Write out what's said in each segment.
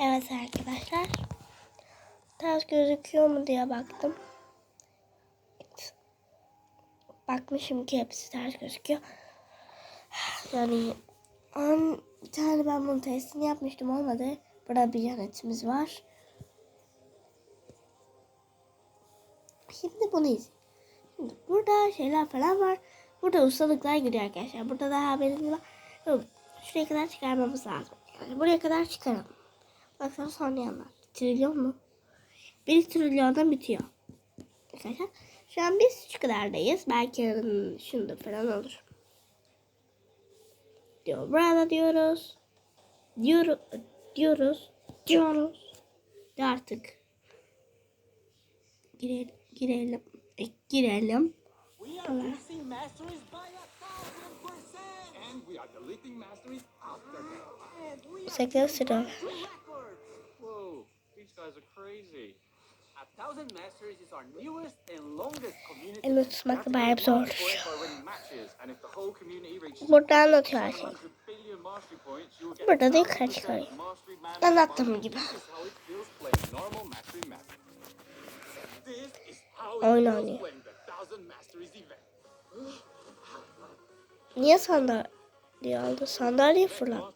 Evet arkadaşlar. Ters gözüküyor mu diye baktım. Bakmışım ki hepsi ters gözüküyor. Yani an, bir tane ben bunun testini yapmıştım olmadı. Burada bir yanıtımız var. Şimdi bunu izleyin. Şimdi burada şeyler falan var. Burada ustalıklar gidiyor arkadaşlar. Burada da haberiniz var. Şuraya kadar çıkarmamız lazım. Yani buraya kadar çıkaralım. Baksana sonra yanlar. Trilyon mu? Bir trilyonda bitiyor. Arkadaşlar şu an biz şu kadardayız. Belki yarın şunda falan olur. Diyor. Burada diyoruz. Diyoruz. Diyoruz. Diyoruz. De artık. Girelim. Girelim. E, girelim. We are boosting Elle tutmak bayağı zor. Burada anlatıyor her şeyi. 100 billion mastery points, you'll get Burada da 1,000% yukarı man- Anlattığım gibi. Oyun oynuyor. Niye sandalye aldı? Sandalye fırlat.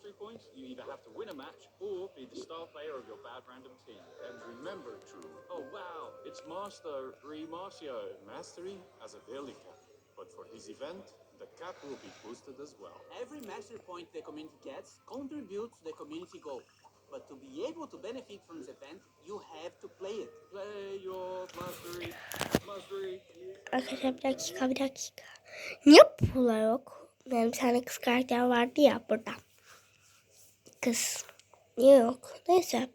Player of your bad random team. And remember, True, Oh wow, it's Master Remarcio. mastery as a daily cap. But for this event, the cap will be boosted as well. Every master point the community gets contributes to the community goal. But to be able to benefit from this event, you have to play it. Play your mastery, mastery. Arkadaşlar bir dakika bir dakika. Niye pula yok? Yani bir tane kız karakter vardı ya burada. Kız. Yok? Neyse.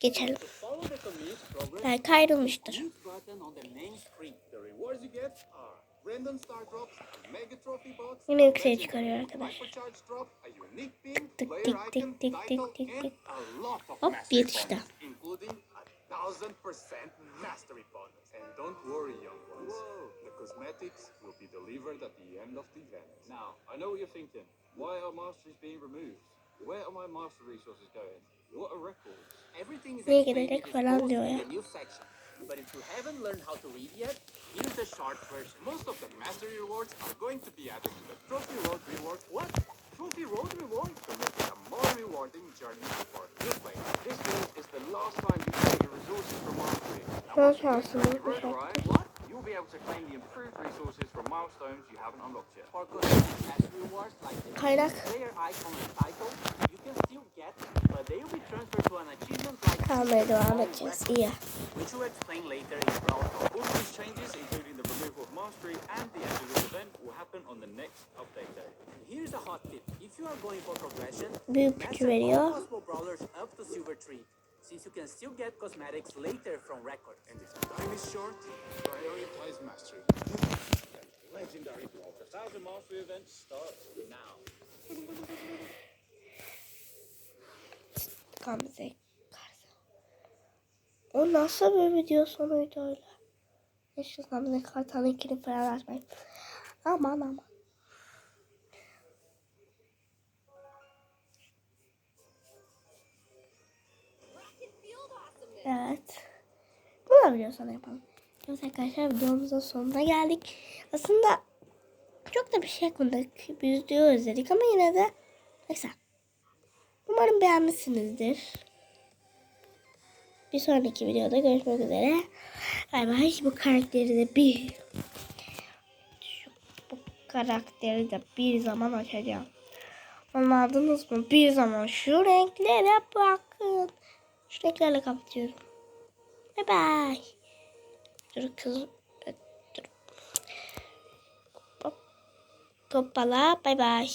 Geçelim. Belki ayrılmıştır. Yine yükseğe çıkarıyor arkadaşlar. tık, tik, tik, and tik. a lot of Hop, yetişti. thousand cosmetics will be delivered at the end of the event. Now, I know what you're thinking. Why are masteries being removed? Where are my master resources going? What are records? Everything is Niye explained gelerek in falan diyor ya. the new section. But if you haven't learned how to read yet, here's the short version. Most of the mastery rewards are going to be added to the Trophy Road reward. What? Trophy Road reward? To make it a more rewarding journey for new players. This means it's the last time you get your resources from mastery. Now, you get şansımız the bu road şarkı. right, What? You'll be able to claim the improved resources from milestones you haven't unlocked yet. For cosmetic mastery rewards like the Kaynak. player icon and title, you can still get, but they will be transferred to an achievement like Kalmaya devam edeceğiz. İyi. which we'll explain later in Brawl All these changes, including the removal of mastery and the end of this event, will happen on the next update day. Here's a hot tip. If you are going for progression, Büyük master all veriyor. possible brawlers up to Silver 3, since you can still get cosmetics later from records. And if time is short, prioritize mastery. Legendary Brawl. The Thousand Mastery event starts now. Gamze. O nasıl bir video sonuydu öyle? Neyse Gamze Kartal'ın ikini falan açmayın. Aman aman. Evet. Bu da video sonu yapalım. Evet arkadaşlar videomuzun sonuna geldik. Aslında çok da bir şey yapmadık. Bir video özledik ama yine de neyse. Umarım beğenmişsinizdir. Bir sonraki videoda görüşmek üzere. Bay bay. Bu karakteri de bir bu karakteri de bir zaman açacağım. Anladınız mı? Bir zaman şu renklere bakın. Şu renklerle kapatıyorum. Bay bay. Dur kız. Dur. Hop. Hoppala. Bay bay.